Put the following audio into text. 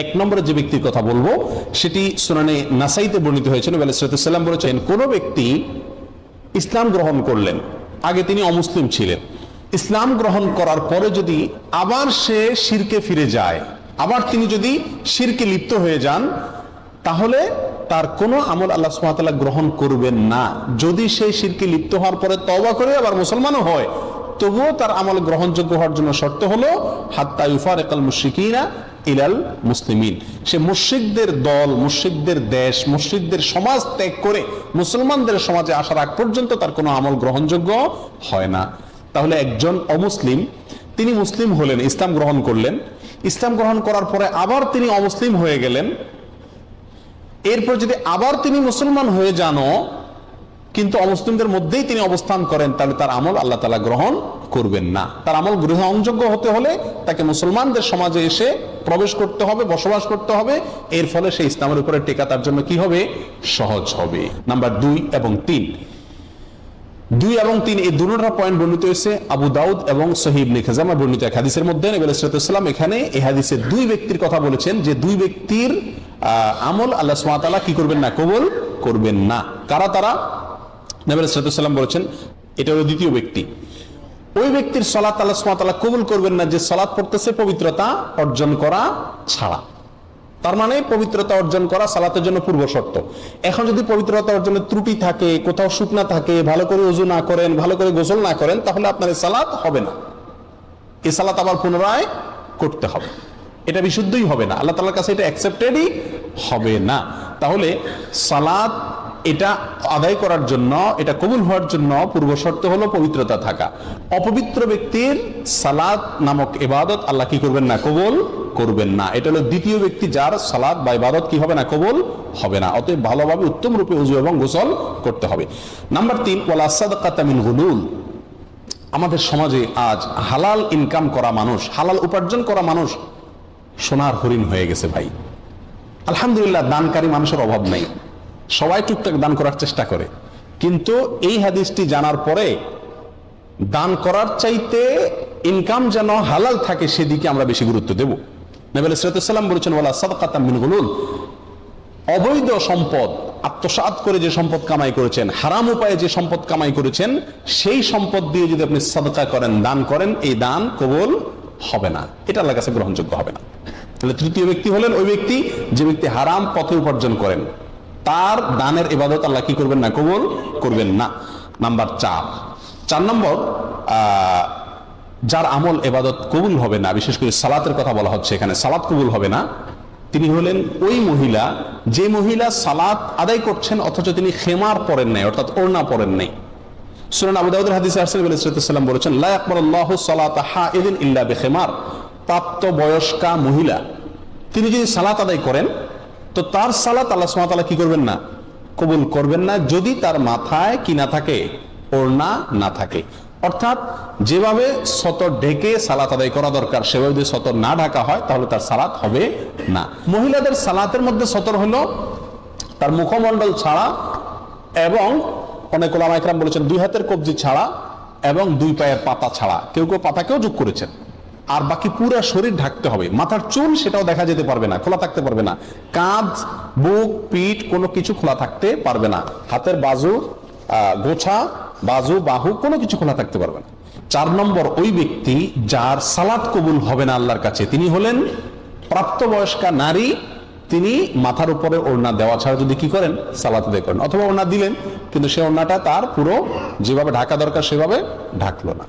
এক নম্বরে যে ব্যক্তির কথা বলব, সেটি সুনানে নাসাইতে বর্ণিত হয়েছে, নবী আলাইসাল্লাম বলেছেন, কোন ব্যক্তি ইসলাম গ্রহণ করলেন, আগে তিনি অমুসলিম ছিলেন। ইসলাম গ্রহণ করার পরে যদি আবার সে শিরকে ফিরে যায়, আবার তিনি যদি শিরকে লিপ্ত হয়ে যান, তাহলে তার কোনো আমল আল্লাহ সুমাতাল্লাহ গ্রহণ করবেন না। যদি সে শিরকে লিপ্ত হওয়ার পরে তওবা করে আবার মুসলমানও হয়, তবুও তার আমল গ্রহণযোগ্য হওয়ার জন্য শর্ত হলো, হাত্তা ইউফার একাল মুশিকিনা ইলাল মুসলিমিন। সে মুশ্রিকদের দল, মুশ্রিকদের দেশ, মুশ্রিকদের সমাজ ত্যাগ করে মুসলমানদের সমাজে আসার আগ পর্যন্ত তার কোনো আমল গ্রহণযোগ্য হয় না। তাহলে একজন অমুসলিম, তিনি মুসলিম হলেন, ইসলাম গ্রহণ করলেন। ইসলাম গ্রহণ করার পরে আবার তিনি অমুসলিম হয়ে গেলেন। এরপর যদি আবার তিনি মুসলমান হয়ে যানও, কিন্তু অমুসলিমদের মধ্যেই তিনি অবস্থান করেন, তাহলে তার আমল আল্লাহ তালা গ্রহণ করবেন না। তার আমল গ্রহণযোগ্য হতে হলে তাকে মুসলমানদের সমাজে এসে প্রবেশ করতে হবে, বসবাস করতে হবে। এর ফলে সেই ইসলামের উপরে টেকা তার জন্য কি হবে? সহজ হবে। নাম্বার দুই এবং তিন। দুই এবং তিন এই দুটা পয়েন্ট বর্ণিত হয়েছে। আবু দাউদ এবং সহিব নিখাজামা বর্ণিত এক হাদিসের মধ্যে নবী এখানে এই হাদিসে দুই ব্যক্তির কথা বলেছেন যে দুই ব্যক্তির আমল আল্লাহ সুমাতালা কি করবেন না, কবুল করবেন না। কারা তারা? নবী আলাইসালাম বলেছেন, এটা হলো দ্বিতীয় ব্যক্তি। ওই ব্যক্তির সলাত আল্লাহ সুমাতালা কবুল করবেন না যে সলাৎ পড়তেছে পবিত্রতা অর্জন করা ছাড়া। তার মানে পবিত্রতা অর্জন করা সালাতের জন্য পূর্ব শর্ত। এখন যদি পবিত্রতা অর্জনের ত্রুটি থাকে, কোথাও শুকনা থাকে, ভালো করে উজু না করেন, ভালো করে গোসল না করেন, তাহলে আপনার এই সালাত হবে না। এই সালাত আবার পুনরায় করতে হবে। এটা বিশুদ্ধই হবে না। আল্লাহ তালার কাছে এটা অ্যাকসেপ্টেডই হবে না। তাহলে সালাত এটা আদায় করার জন্য, এটা কবুল হওয়ার জন্য পূর্ব শর্ত হলো পবিত্রতা থাকা। অপবিত্র ব্যক্তির সালাদ নামক এবাদত আল্লাহ কি করবেন না? কবুল করবেন না। এটা হলো দ্বিতীয় ব্যক্তি যার সালাদ বা ইবাদত কি হবে না? কবুল হবে না। অতএব ভালোভাবে, উত্তম রূপে উজু এবং গোসল করতে হবে। নাম্বার তিন সাদকাতা মিন আমাদের সমাজে আজ হালাল ইনকাম করা মানুষ, হালাল উপার্জন করা মানুষ সোনার হরিণ হয়ে গেছে ভাই। আলহামদুলিল্লাহ, দানকারী মানুষের অভাব নেই। সবাই টুকটাক দান করার চেষ্টা করে। কিন্তু এই হাদিসটি জানার পরে দান করার চাইতে ইনকাম যেন হালাল থাকে সেদিকে আমরা বেশি গুরুত্ব দেব। নবী সালাম বলেছেন অবৈধ সম্পদ, আত্মসাৎ করে যে সম্পদ কামাই করেছেন, হারাম উপায়ে যে সম্পদ কামাই করেছেন, সেই সম্পদ দিয়ে যদি আপনি সাদকা করেন, দান করেন, এই দান কবুল হবে না। এটা আল্লাহর কাছে গ্রহণযোগ্য হবে না। তাহলে তৃতীয় ব্যক্তি হলেন ওই ব্যক্তি যে ব্যক্তি হারাম পথে উপার্জন করেন। তার দানের ইবাদত আল্লাহ কি করবেন না? কবুল করবেন না। নাম্বার চার। চার নম্বর যার আমল এবাদত কবুল হবে না, বিশেষ করে সালাতের কথা বলা হচ্ছে এখানে, সালাত কবুল হবে না, তিনি হলেন ওই মহিলা, যে মহিলা সালাত আদায় করছেন, অথচ তিনি খেমার পরেন নাই, অর্থাৎ ওড়না পরেন নাই। সুনান আবু দাউদের হাদিসে আরসাল আলাইহিস বলেছেন, লা ইয়াকবালুল্লাহু সালাতা হাইদিন ইল্লা বিখিমার। প্রাপ্ত বয়স্কা মহিলা, তিনি যদি সালাত আদায় করেন তো তার সালাত আল্লাহ তাআলা কি করবেন না? কবুল করবেন না যদি তার মাথায় কি না থাকে? ওড়না না থাকে। অর্থাৎ যেভাবে সতর ঢেকে সালাত আদায় করা দরকার, সেভাবে যদি সতর না ঢাকা হয়, তাহলে তার সালাত হবে না। মহিলাদের সালাতের মধ্যে সতর হলো তার মুখমণ্ডল ছাড়া এবং অনেক ওলামা বলেছেন দুই হাতের কবজি ছাড়া এবং দুই পায়ের পাতা ছাড়া। কেউ কেউ পাতাকেও যোগ করেছেন। আর বাকি পুরো শরীর ঢাকতে হবে। মাথার চুল সেটাও দেখা যেতে পারবে না, খোলা থাকতে পারবে না। কাঁধ, বুক, পিঠ কোনো কিছু খোলা থাকতে পারবে না। হাতের বাজু গোছা, বাজু, বাহু কোনো কিছু খোলা থাকতে পারবে না। চার নম্বর, ওই ব্যক্তি যার সালাদ কবুল হবে না আল্লাহর কাছে, তিনি হলেন প্রাপ্তবয়স্কা নারী, তিনি মাথার উপরে ওড়না দেওয়া ছাড়া যদি কি করেন? সালাত আদায় করেন। অথবা ওড়না দিলেন, কিন্তু সে ওড়নাটা তার পুরো যেভাবে ঢাকা দরকার সেভাবে ঢাকলো না।